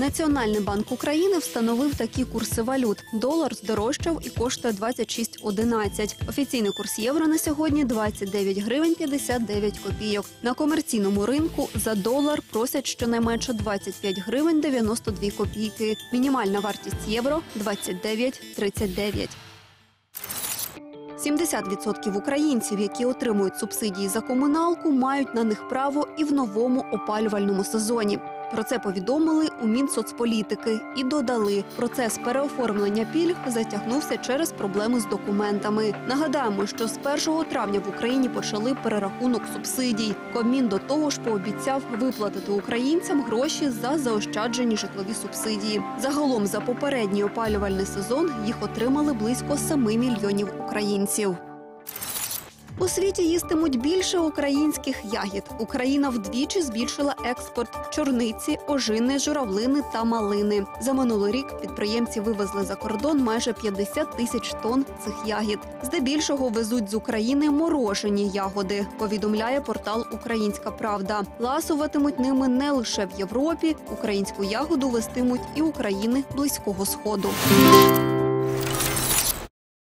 Національний банк України встановив такі курси валют. Долар здорожчав і коштує 26,11. Офіційний курс євро на сьогодні 29 гривень 59 копійок. На комерційному ринку за долар просять щонайменше 25 гривень 92 копійки. Мінімальна вартість євро 29,39. 70% українців, які отримують субсидії за комуналку, мають на них право і в новому опалювальному сезоні. Про це повідомили у Мінсоцполітики і додали, процес переоформлення пільг затягнувся через проблеми з документами. Нагадаємо, що з 1 травня в Україні почали перерахунок субсидій. Кабмін до того ж пообіцяв виплатити українцям гроші за заощаджені житлові субсидії. Загалом за попередній опалювальний сезон їх отримали близько 7 мільйонів українців. У світі їстимуть більше українських ягід. Україна вдвічі збільшила експорт чорниці, ожини, журавлини та малини. За минулий рік підприємці вивезли за кордон майже 50 тисяч тонн цих ягід. Здебільшого везуть з України морожені ягоди. Повідомляє портал Українська Правда. Ласуватимуть ними не лише в Європі. Українську ягоду вестимуть і України близького сходу.